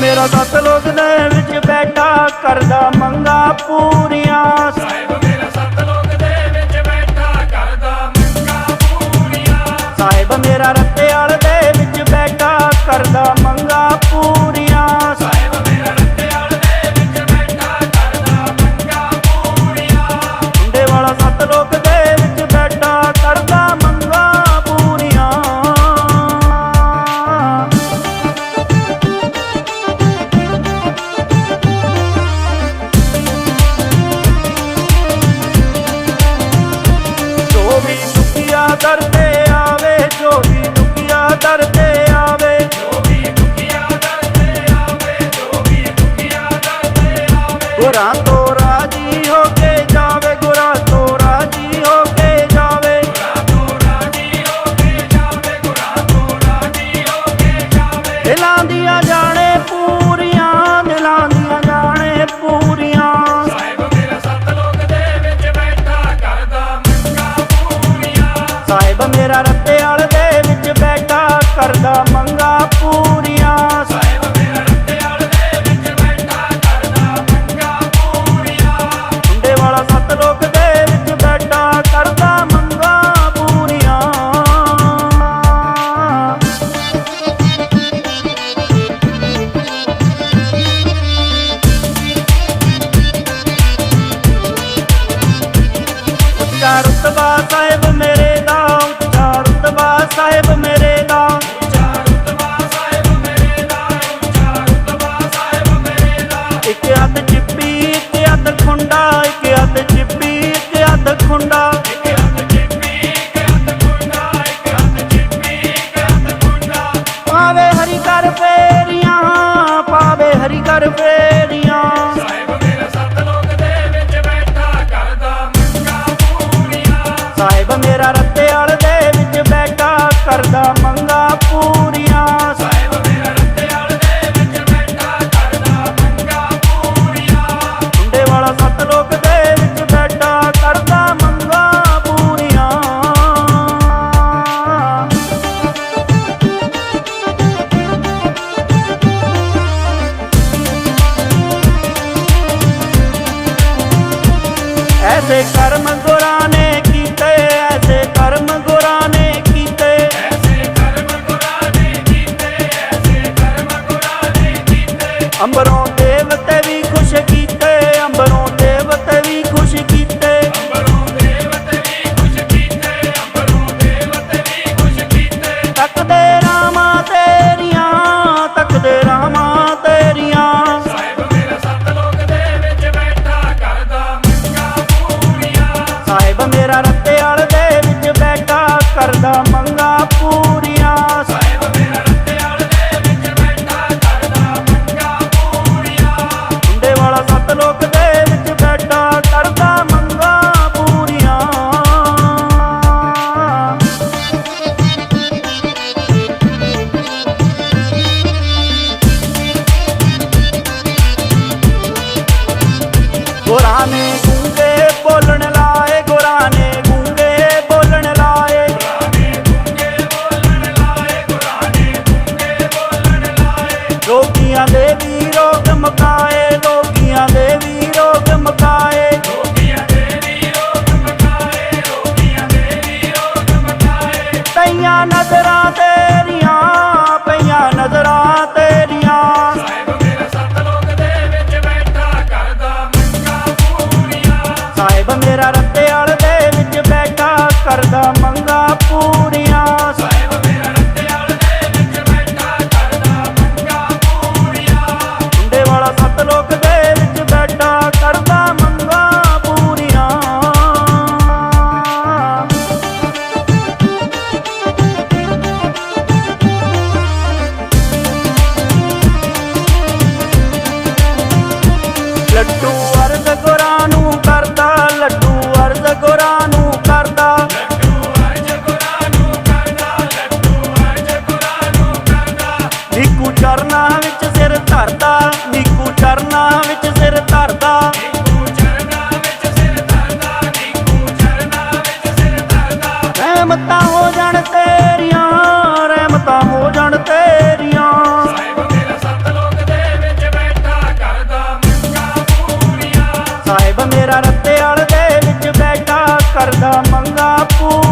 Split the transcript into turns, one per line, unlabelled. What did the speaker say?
ਮੇਰਾ ਸਤਲੋਕ ਦੇ ਵਿੱਚ ਬੈਠਾ ਕਰਦਾ ਮੰਗਾ ਪੂਰੀਆਂ।
ਸਾਹਿਬ ਮੇਰਾ ਸਤਲੋਕ ਦੇ ਵਿੱਚ ਬੈਠਾ ਕਰਦਾ ਮੰਗਾ ਪੂਰੀਆਂ।
ਸਾਹਿਬ ਮੇਰਾ ਰਤਬਾ ਸਾਹਿਬ ਮੇਰੇ ਦਾ ਉੱਚਾ ਰਤਬਾ ਸਾਹਿਬ ਮੇਰੇ ਦਾ
ਉੱਚਾ ਰਤਬਾ ਸਾਹਿਬ ਮੇਰੇ ਦਾ ਉੱਚਾ ਰਤਬਾ ਸਾਹਿਬ ਮੇਰੇ
ਚਿੱਪੀ, ਇੱਕ ਹੱਥ ਖੁੰਡਾ, ਇੱਕ ਹੱਥ ਚਿੱਪੀ, ਇੱਕ ਹੱਥ ਖੁੰਡਾ।
ਇੱਕ
ਪਾਵੇ ਹਰੀ ਕਰ ਫੇਰੀਆਂ, ਪਾਵੇ ਹਰੀ ਕਰ ਫੇਰੀਆਂ
karma go ਕਰਦਾ ਮੰਗਾ ਪੂਰੀਆਂ।
ਸਾਹਿਬ ਮੇਰਾ ਰੱਤੇ ਵਾਲੇ ਦੇ ਵਿੱਚ ਬੈਠਾ ਕਰਦਾ ਮੰਗਾ ਪੂਰੀਆਂ ਮੁੰਡੇ ਵਾਲਾ
ਸੱਤ ਲੋਕ ਦੇ ਵਿੱਚ ਬੈਠਾ ਕਰਦਾ ਮੰਗਾ ਪੂਰੀਆਂ।
ਕੋਰਾਂ ਮੇਰਾ ਰੱਤੇ ਵਾਲੇ ਦੇ ਵਿੱਚ ਬੈਠਾ ਕਰਦਾ ਮੰਗਾ ਪੂਰੀਆਂ। ਮੁੰਡੇ ਵਾਲਾ ਸੱਤ ਲੋਕ ਦੇ ਬੈਠਾ ਕਰਦਾ ਮੰਗਾ ਪੂਰੀਆਂ। ਲੱਡੂ ਅਰਦ ਗੁਰਾਂ ਨੂੰ ਕਰਦਾ ਸਿਰ ਧਰਦਾ,
ਨੀਕੂ ਚਰਨਾਂ ਵਿੱਚ ਸਿਰ ਧਰਦਾ। ਰਹਿਮਤਾਂ ਹੋ ਜਾਣ ਤੇਰੀਆਂ, ਰਹਿਮਤਾਂ
ਹੋ ਜਾਣ ਤੇਰੀਆਂ।
ਸਾਹਿਬ ਮੇਰਾ ਮੰਗਾ ਪੂਰੀਆਂ
ਰੱਤੇ ਵਾਲ ਵਿੱਚ ਬੈਠਾ ਕਰਦਾ ਮੰਗਾ ਪੂਰੀਆਂ।